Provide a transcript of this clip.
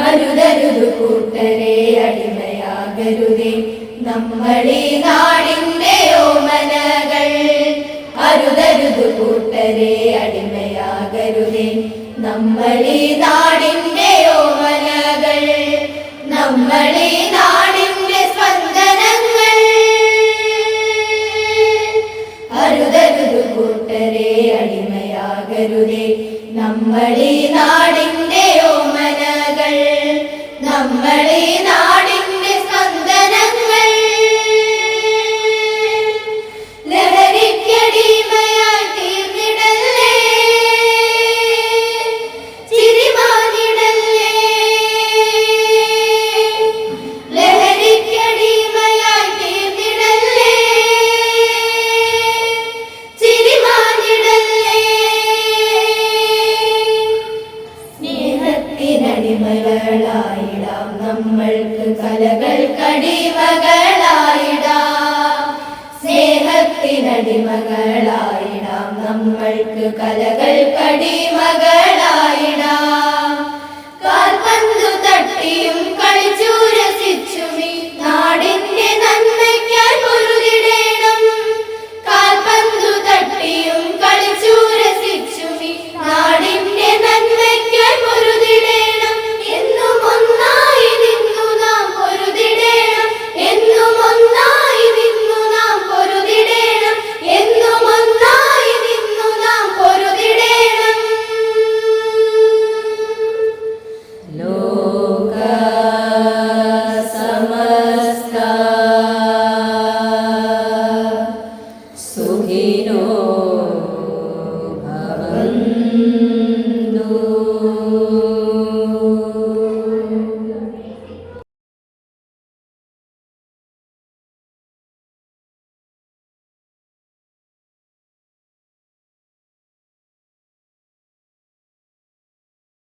അരുതരുതു കൂട്ടരെ അടിമയാകരുതേ. നമ്മളീ നാടിന്റെ ഓമനകൾ അരുതരുതു കൂട്ടരെ അടിമയാകരുതേ. നമ്മളീ നാടിന്റെ ഓമനകൾ നമ്മളീ നാടിന്റെ സ്പന്ദനങ്ങൾ അരുതരുതു കൂട്ടരെ അടിമയാകരുതേ. നമ്മളീ നാടിന്റെ നമ്മളീ നാടിന്റെ സ്നേഹത്തിനടിമകളായിടാം നമ്മൾക്ക് കലകൾക്കടിമകളായിടാം സ്നേഹത്തിനടിമകളായിടാം. നമ്മൾക്ക് കലകൾക്കടിമകളായിടാം ನೀನೋ